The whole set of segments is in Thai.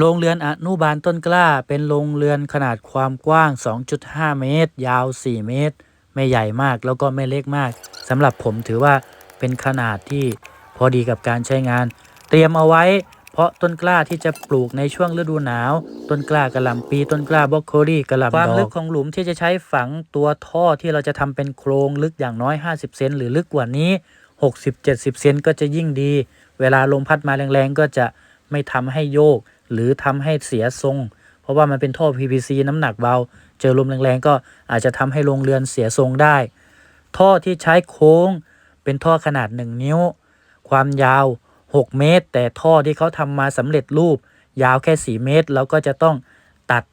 โรงเรือนอนุบาลต้นกล้า เป็นโรงเรือนขนาดความกว้าง 2.5 เมตร ยาว 4 เมตร ไม่ใหญ่มากแล้วก็ไม่เล็กมากสำหรับผมถือว่าเป็นขนาดที่พอดีกับการใช้งาน เตรียมเอาไว้ เพราะต้นกล้าที่จะปลูกในช่วงฤดูหนาว ต้นกล้ากระหล่ำปีต้นกล้าบรอกโคลี่กระหล่ำดอกความลึกของหลุมที่จะใช้ฝังตัวท่อที่เราจะทำเป็นโครงลึกอย่างน้อย 50 เซนหรือลึกกว่านี้ 60-70 เซนก็จะยิ่งดี เวลาลมพัดมาแรงๆก็จะไม่ทำให้โยก หรือทำให้เสียทรง เพราะว่ามันเป็นท่อ PVC น้ำหนักเบา เจอลมแรงๆก็อาจจะทำให้โรงเรือนเสียทรงได้ ท่อที่ใช้โค้ง เป็นท่อขนาด 1 นิ้ว ความยาว 6 เมตร แต่ท่อที่เขาทำมาสำเร็จรูป ยาวแค่ 4 เมตร แล้วก็จะต้องตัด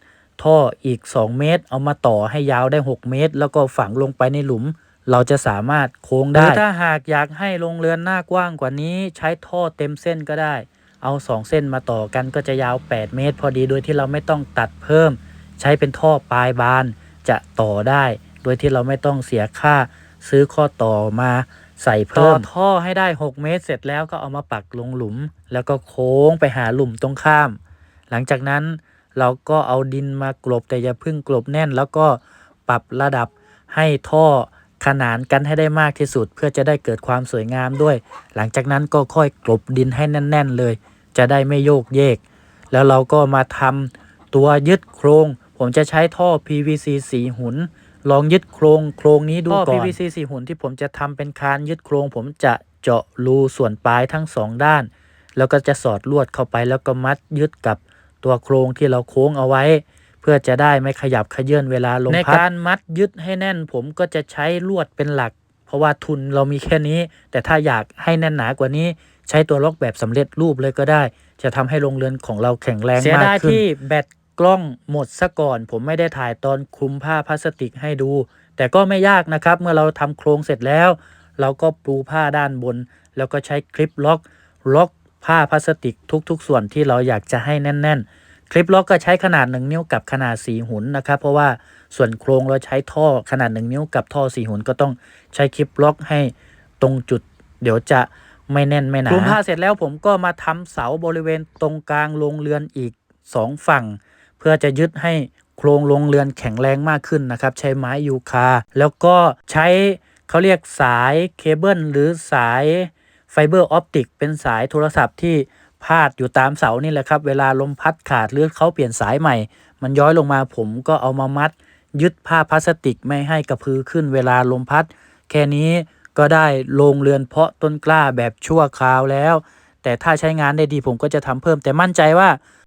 ท่ออีก 2 เมตร เอามาต่อให้ยาวได้ 6 เมตร แล้วก็ฝังลงไปในหลุม เราจะสามารถโค้งได้ ถ้าหากอยากให้โรงเรือนหน้ากว้างกว่านี้ ใช้ท่อเต็มเส้นก็ได้ เอา 2 เส้นมาต่อกันก็จะยาว 8 เมตร พอดีโดยที่เราไม่ต้องตัดเพิ่ม ใช้เป็นท่อปลายบานจะต่อได้ โดยที่เราไม่ต้องเสียค่า ซื้อข้อต่อมาใส่เพิ่มต่อท่อให้ได้ 6 เมตร เสร็จแล้วก็เอามาปักลงหลุม แล้วก็โค้งไปหาหลุมตรงข้าม หลังจากนั้นเราก็เอาดินมากลบแต่อย่าเพึ่งกลบแน่น แล้วก็ปรับระดับให้ท่อขนานกันให้ได้มากที่สุด เพื่อจะได้เกิดความสวยงามด้วย หลังจากนั้นก็ค่อยกลบดินให้แน่น ๆ เลย จะได้ไม่โยกเยก แล้วเราก็มาทำตัวยึดโครง ผมจะใช้ท่อ PVC สีหุน ลองยึดโครงโครงนี้ดูก่อน ท่อ PVC สีหุนที่ผมจะทำเป็นคานยึดโครง ผมจะเจาะรูส่วนปลายทั้งสองด้าน แล้วก็จะสอดลวดเข้าไปแล้วก็มัดยึดกับตัวโครงที่เราโค้งเอาไว้ เพื่อจะได้ไม่ขยับขยื่นเวลาลมพัดในการมัดยึดให้แน่น ผมก็จะใช้ลวดเป็นหลัก เพราะว่าทุนเรามีแค่นี้ แต่ถ้าอยากให้แน่นหนากว่านี้ ใช้ตัวล็อกแบบสำเร็จรูปเลยก็ได้ จะทำให้โรงเรือนของเราแข็งแรงมากขึ้นเสียดายที่แบตกล้องหมดซะก่อน ผมไม่ได้ถ่ายตอนคลุมผ้าพลาสติกให้ดู แต่ก็ไม่ยากนะครับ เมื่อเราทำโครงเสร็จแล้ว เราก็ปูผ้าด้านบน แล้วก็ใช้คลิปล็อกล็อกผ้าพลาสติกทุก ๆ ส่วนที่เราอยากจะให้แน่น ๆ คลิปล็อกก็ใช้ขนาด 1 นิ้วกับขนาด 4 หุนนะครับ เพราะว่าส่วนโครงเราใช้ท่อขนาด 1 นิ้วกับท่อ 4 หุนก็ต้องใช้คลิปล็อกให้ตรงจุด เดี๋ยวจะ ไม่แน่นไม่หนาคลุมผ้าเสร็จแล้วผมก็มาทำเสาบริเวณตรงกลางโรงเรือนอีก 2 ฝั่ง เพื่อจะยึดให้โครงโรงเรือนแข็งแรงมากขึ้นนะครับ ใช้ไม้ยูคา แล้วก็ใช้เขาเรียกสายเคเบิลหรือสายไฟเบอร์ออปติกเป็นสายโทรศัพท์ที่พาดอยู่ตามเสานี่แหละครับ เวลาลมพัดขาดหรือเขาเปลี่ยนสายใหม่ มันย้อยลงมาผมก็เอามามัด ยึดผ้าพลาสติกไม่ให้กระพือขึ้นเวลาลมพัด แค่นี้ ก็ได้ลงเรือนเพาะต้นกล้าแบบชั่วคราวแล้ว แต่ถ้าใช้งานได้ดีผมก็จะทำเพิ่ม แต่มั่นใจว่า